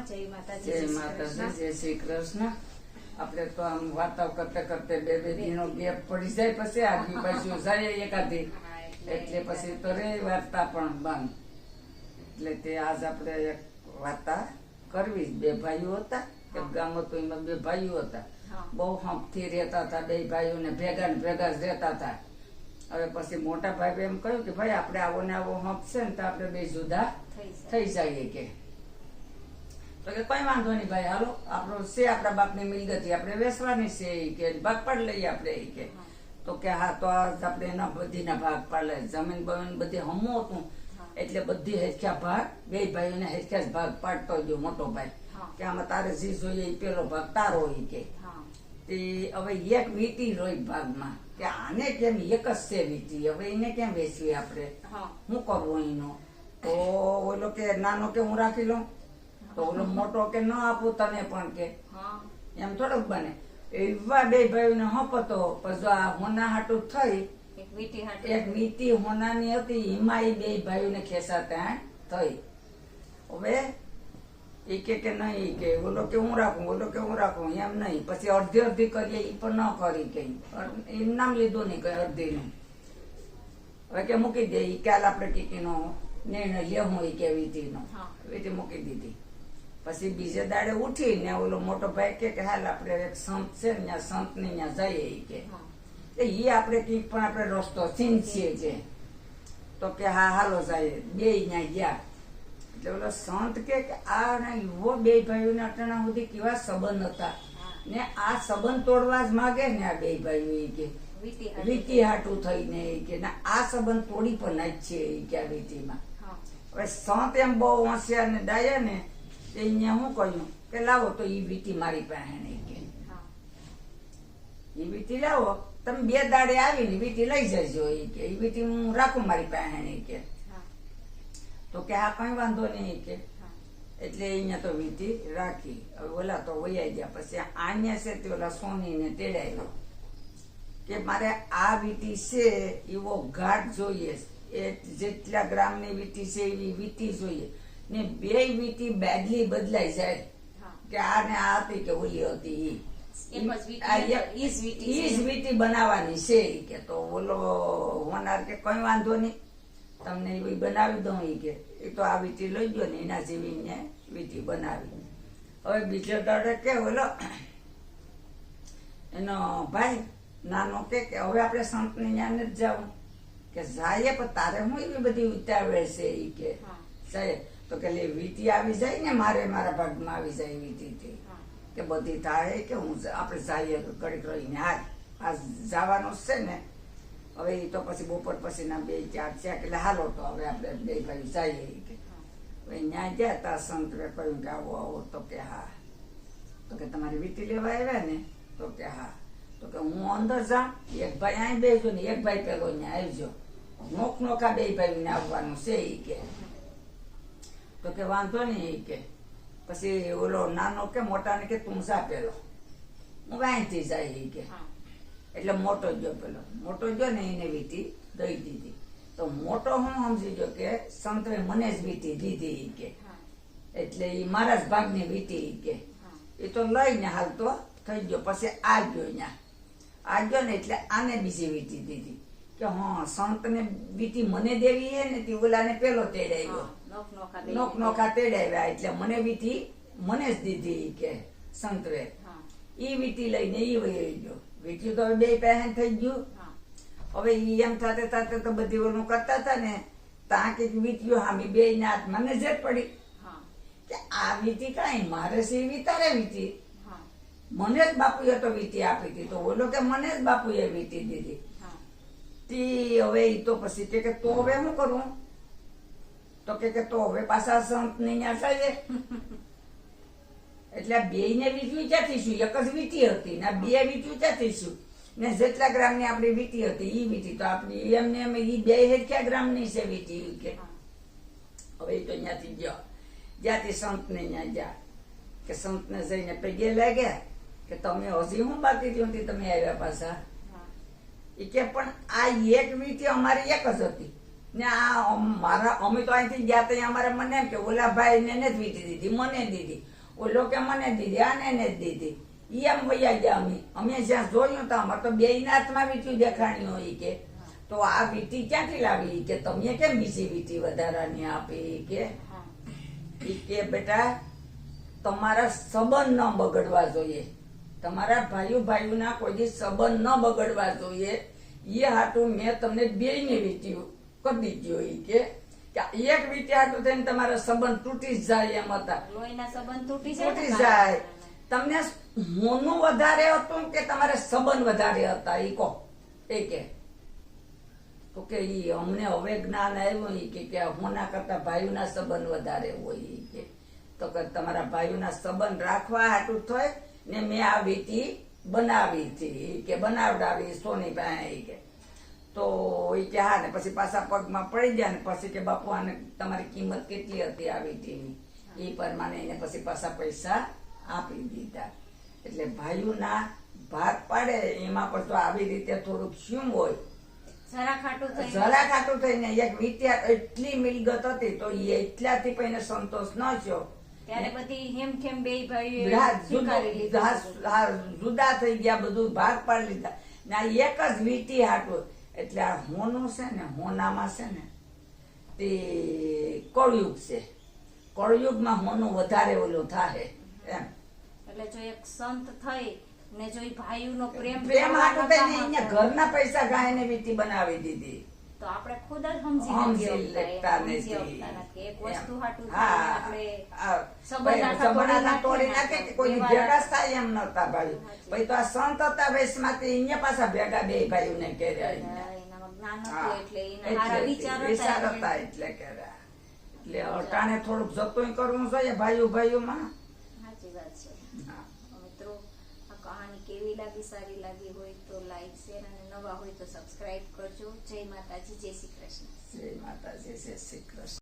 હા જય માતાજી જય માતાજી કૃષ્ણ. જય શ્રી કૃષ્ણ. આપણે તો આમ વાર્તાઓ કરતે કરતે બે બે દિનો ગેપ પડી જાય પછી આગી પાછું જાય એકાદી. એટલે પછી તો રે વાર્તા પણ બંધ. એટલે તે આજ આપણે એક વાર્તા કરવી. બે ભાઈઓ હતા. એક ગામ હતું એમાં બે ભાઈઓ હતા. બહુ હંપથી રહેતા હતા બે ભાઈઓને ભેગા ને ભેગા જ રહેતા હતા. હવે પછી મોટા ભાઈ એમ કહ્યું કે ભાઈ આપણે આવો ને આવો હંપ છે ને તો આપણે બે જુદા. થઈ જઈએ કે. તો કે કઈ વાંધો નહીં ભાઈ હાલો આપણો છે આપણા બાપની મિલકત આપણે વેચવાની છે એ કે ભાગ પાડ લઈએ આપણે કે. તો કે હા તો આપણે એના બધીના ભાગ પાડે. જમીન બમીન બધી હમું હતું. એટલે બધી હેરખ્યા ભાગ બે ભાઈઓને હેરખ્યા જ ભાગ પાડતો ગયો મોટો ભાઈ. કે આમાં તારે જે જોઈએ એ પેલો ભાગ તારો એ કે. તે હવે એક વીટી રોય ભાગમાં. કે આને કેમ એક જ છે વીટી? હવે એને કેમ વેચવી આપણે? હું. કરવું એનો તો ઓલો કે નાનો કે હું રાખી લઉં? તો ઓલો મોટો કે ન આપું તને પણ કે. એમ થોડુંક બને. એવા બે ભાઈઓને હપતો પછી આ હોના હાટું થઈ એક વીટી હોનાની હતી એમાં એ બે ભાઈઓને ખેંચાતા થઈ. હવે એ કે કે નહીં કે ઓલો કે હું રાખું ઓલો કે હું રાખું એમ નહીં. પછી અડધી અડધી કરીએ એ પણ ન કરી કઈ એમ નામ લીધું નહીં કઈ અડધીનું. હવે કે મૂકી દે એ કાલ આપણે કીકીનો નિર્ણય લેવું એ કે વીટીનો. વીટી મૂકી દીધી. પછી બીજે દાડે ઉઠીને ઓલો મોટો ભાઈ કે હાલ આપણે એક સંત છે ને ત્યાં સંત ને ત્યાં જઈએ કે. એ આપણે કંઈક પણ આપણે રસ્તો ચીંધીએ છે. તો કે હા હાલો જાય. બે ત્યાં ગયા. એટલે ઓલો સંત કે આ યુવો બે ભાઈઓને અટાણા સુધી કેવા સંબંધ હતા? ને આ સંબંધ તોડવા જ માગે ને આ બે ભાઈઓ એ કે. વીટી હાટુ. થઈને કે ના આ સંબંધ તોડી પણ નાખ છે એ કે આ વીટીમાં. હવે સંત એમ બહુ હોશિયાર ને ડાયા ને તે અહીંયા શું કહ્યું કે લાવો તો ઈ વીટી મારી પાસે નહીં કે. હા. ઈ વીટી લાવો તમે બે દાડે આવીને વીટી લઈ જજો એ કે. ઈ વીટી હું રાખું મારી પાસે નહીં કે. તો કે આ કઈ વાંધો નહીં કે. એટલે અહીંયા તો વીટી રાખી. હવે ઓલા તો વૈયા ગયા. પછી અહીંયા છે તે ઓલા સોનીને તેડાવ્યો કે મારે આ વીટી છે એવો ઘાટ જોઈએ. એ જેટલા ગ્રામની વીટી છે એવી વીટી જોઈએ. ને બે વીટી બેડલી બદલાઈ જાય. કે આ ને આ હતી કે ઓલી હતી. ઈ. વીંટી. બનાવવાની છે કે તો ઓલો હોનાર કે કઈ વાંધો નહીં. તમને એવી બનાવી દઉં એ કે. એ તો આ વીટી લઈ ગયો ને એના જેવી ને વીટી બનાવી. હવે બીજો દાડે કે ઓલો એનો ભાઈ નાનો કે કે હવે આપણે સંતની ત્યાં જ જવું. કે જાય પણ તારે હું એવી બધી ઉતાવળ છે એ કે? હા. તો કે લે, વીંટી આવી જાય ને, મારે મારા ભાગમાં આવી જાય વીંટીથી કે બધી થાય કે હું આપણે જઈએ કડીક રહીને હાલ. આ જવાનું જ છે ને. હવે એ તો પછી બપોર પછીના બે, ચાર છે, એટલે હાલો તો હવે આપણે બે ભાઈ જઈએ કે. હવે ત્યાં ગયા તા, સંતરે કહ્યું કે આવો આવો, તો કે હા. તો કે તમારી વીટી લેવા આવ્યા ને? તો કે હા. તો કે હું અંદર જાઉં એક ભાઈ અહીં બેસું ને, એક ભાઈ પેલો અહીંયા આવજો. નોક નોખા બે ભાઈને આવવાનું છે એ કે. તો કે વાંધો નહીં કે. પછી ઓલો નાનો કે મોટાને કે તું સા પેલો. હું વાંચી જાય કે. એટલે મોટો ગયો પેલો. મોટો ગયો ને એને વીટી દઈ દીધી. તો મોટો હું સમજી ગયો કે સંતોએ મને જ વીટી દીધી કે. એટલે એ મારા જ ભાગની વીટી ઈ કે. એ તો લઈને હાલતો થઈ ગયો. પછી આ ગયો ત્યાં આ ગયો ને એટલે આને બીજી વીટી દીધી. કે હા સંતને વીટી મને દેવી હે ને તે ઓલાને પેલો તેડાવ્યો નોક નોખા તેડાવ્યા એટલે મને વીટી મને જ દીધી કે સંતરે. ઈ વીટી લઈને ઈ વહી ગયો. વીટી તો હવે બે પહેન થઈ ગયું. હવે ઈ એમ થાતે થાતે તો બધી ઓલું કરતા હતા ને ત્યાં કે વીટીઓ હામી બે નાથ મને જ પડી. કે આ વીટી કાંઈ? મારે સી વિતારે તારે વીટી. મને જ બાપુએ તો વીટી આપી હતી. તો ઓલો કે મને જ બાપુએ વીટી દીધી. તી હવે ઈ તો પછી કે કે તો હવે શું કરું? તો કે તો હવે પાછા સંત ને અહીંયા જઈએ એટલે બે બેયને વીંટ્યું ક્યાંથી એક જ વીટી હતી ને બે વીંટ્યું ક્યાંથી શું? ને જેટલા ગ્રામની આપણી વીંટી હતી, ઈ વીટી તો આપણી એમને એમ ઈ બે હેઠ્યા ગ્રામની છે વીંટી કે. હવે તો ત્યાંથી ગયો. જ્યાંથી સંતને ત્યાં જા કે સંતને જઈને પગે લાગ્યા કે તમે હજી હું બાકી ત્યાંથી તમે આવ્યા પાછા. એ કે પણ આ એક વીટી અમારી એક જ હતી. ને મારા અમે તો અહીંથી ગયા ત્યાં અમારે મને એમ કે, ઓલા ભાઈ ને જ વીટી દીધી, મને દીધી. ઓલો કે, મને દીધી, આને ને દીધી. ઈ એમ વૈયા ગયા અમે. અમે જ્યાં જોયું તો અમારે તો બે હાથમાં વીટી દેખાણી હોય કે. તો આ વીટી ક્યાંથી લાવી? કે તમે કેમ બીજી વીટી વધારાની આપી? કે. કે, બેટા, તમારા સંબંધ ન બગડવા જોઈએ. તમારા ભાઈઓ ભાઈઓના કોઈ સંબંધ ન બગડવા જોઈએ. એ હાટું મેં તમને બે ને વીટી કરી દીધો કે એક વિદ્યાર્થી થઈને તમારા સંબંધ તૂટી જાય એમ હતા. લોહીના સંબંધ તૂટી જાય તૂટી જાય. તમને હોનું વધારે હતું કે તમારે સંબંધ વધારે હતા? એ કહો. એ કે. તો કે ઈ અમને હવે જ્ઞાન આવ્યું ઈ કે કે હોના કરતા ભાઈઓના સંબંધ વધારે હોય કે. તો કે તમારા ભાઈઓના સંબંધ રાખવા હાટું થાય ને મેં આ વીટી બનાવી હતી. કે બનાવડાવી સોની પાસે કે. તો એ કે હા ને પછી પાછા પગમાં પડી ગયા ને પછી કે બાપુ આને તમારી કિંમત કેટલી હતી આ વીટીની એ પ્રમાણે એને પછી પાછા પૈસા આપી દીધા. એટલે ભાઈઓના ભાગ પાડે એમાં પણ તો આવી રીતે થોડુંક શું હોય? જરા ખાટું થઈને. એક વિદ્યા એટલી મિલગત હતી તો એ એટલાથી પણ એને સંતોષ ન થયો. જુદા થઈ ગયા બધું ભાગ પાડી લીધા. ના એક જ વીટી હાટું. એટલે આ હોનું છે ને હોનામાં છે ને તે કળયુગ છે. કળયુગમાં હોનું વધારે ઓલું થાય એમ. એટલે જો એક સંત થઈ ને જો એ ભાઈઓનો પ્રેમ પ્રેમ હાટું કરવા અહીંયા ઘરના પૈસા ગાયને વીટી બનાવી દીધી. તો આપણે ખુદ જ સમજી લેતા નથી. એક વસ્તુ હાટું આપણે સંબંધ તોડી નાખે કે કોઈ ભેગા થાય એમ નતા ભાઈ. ભાઈ તો આ સંત હતા વૈશમાંથી અહીંયા પાછા ભેગા બે ભાઈઓને કર્યા અહીંયા. એનામાં જ્ઞાન હા, હતું એટલે એના સારા એટલે વિચાર વિચાર હતા હતા એટલે કર્યા એટલે અટાણે થોડુંક જતું કરવું જોઈએ ભાઈઓ ભાઈઓમાં. સાચી વાત છે. હા. મિત્રો આ કહાની કેવી લાગી સારી લાગી હોય તો લાઈક શેર અને નવા હોય તો સબસ્ક્રાઇબ કરજો. જય માતાજી જય શ્રી કૃષ્ણ. જય માતાજી જય શ્રી કૃષ્ણ.